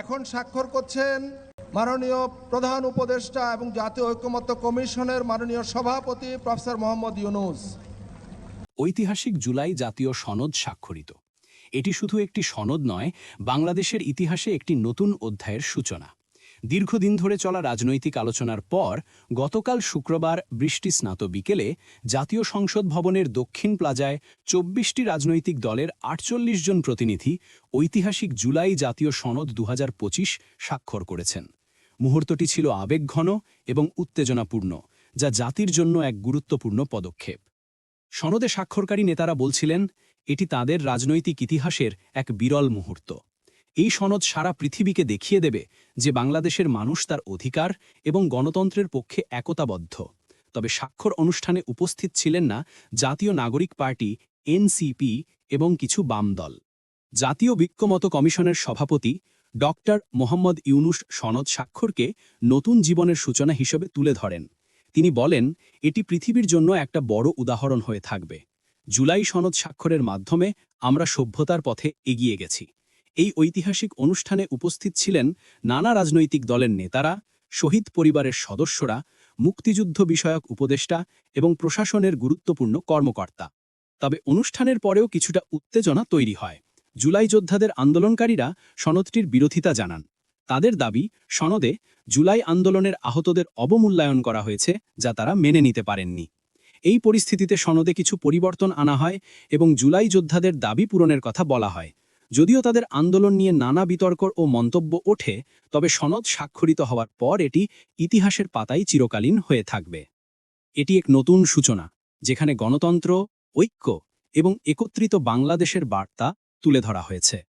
এখন স্বাক্ষর করছেন মাননীয় প্রধান উপদেষ্টা এবং জাতীয় ঐক্যমত্য কমিশনের মাননীয় সভাপতি প্রফেসর মোহাম্মদ ইউনুস। ঐতিহাসিক জুলাই জাতীয় সনদ স্বাক্ষরিত। এটি শুধু একটি সনদ নয়, বাংলাদেশের ইতিহাসে একটি নতুন অধ্যায়ের সূচনা। দীর্ঘদিন ধরে চলা রাজনৈতিক আলোচনার পর গতকাল শুক্রবার বৃষ্টি স্নাত বিকেলে জাতীয় সংসদ ভবনের দক্ষিণ প্লাজায় চব্বিশটি রাজনৈতিক দলের আটচল্লিশ জন প্রতিনিধি ঐতিহাসিক জুলাই জাতীয় সনদ দু হাজার পঁচিশ স্বাক্ষর করেছেন। মুহূর্তটি ছিল আবেগঘন এবং উত্তেজনাপূর্ণ, যা জাতির জন্য এক গুরুত্বপূর্ণ পদক্ষেপ। সনদে স্বাক্ষরকারী নেতারা বলছিলেন, এটি তাদের রাজনৈতিক ইতিহাসের এক বিরল মুহূর্ত। এই সনদ সারা পৃথিবীকে দেখিয়ে দেবে যে বাংলাদেশের মানুষ তার অধিকার এবং গণতন্ত্রের পক্ষে একতাবদ্ধ। তবে স্বাক্ষর অনুষ্ঠানে উপস্থিত ছিলেন না জাতীয় নাগরিক পার্টি, এনসিপি এবং কিছু বাম দল। জাতীয় বিক্ষমত কমিশনের সভাপতি ডক্টর মোহাম্মদ ইউনুস সনদ স্বাক্ষরকে নতুন জীবনের সূচনা হিসেবে তুলে ধরেন। তিনি বলেন, এটি পৃথিবীর জন্য একটা বড় উদাহরণ হয়ে থাকবে। জুলাই সনদ স্বাক্ষরের মাধ্যমে আমরা সভ্যতার পথে এগিয়ে গেছি। এই ঐতিহাসিক অনুষ্ঠানে উপস্থিত ছিলেন নানা রাজনৈতিক দলের নেতারা, শহীদ পরিবারের সদস্যরা, মুক্তিযুদ্ধ বিষয়ক উপদেষ্টা এবং প্রশাসনের গুরুত্বপূর্ণ কর্মকর্তা। তবে অনুষ্ঠানের পরেও কিছুটা উত্তেজনা তৈরি হয়। জুলাই যোদ্ধাদের আন্দোলনকারীরা সনদটির বিরোধিতা জানান। তাদের দাবি, সনদে জুলাই আন্দোলনের আহতদের অবমূল্যায়ন করা হয়েছে যা তারা মেনে নিতে পারেননি। এই পরিস্থিতিতে সনদে কিছু পরিবর্তন আনা হয় এবং জুলাই যোদ্ধাদের দাবি পূরণের কথা বলা হয়। যদিও তাদের আন্দোলন নিয়ে নানা বিতর্ক ও মন্তব্য ওঠে, তবে সনদ স্বাক্ষরিত হওয়ার পর এটি ইতিহাসের পাতাই চিরকালীন হয়ে থাকবে। এটি এক নতুন সূচনা, যেখানে গণতন্ত্র, ঐক্য এবং একত্রিত বাংলাদেশের বার্তা তুলে ধরা হয়েছে।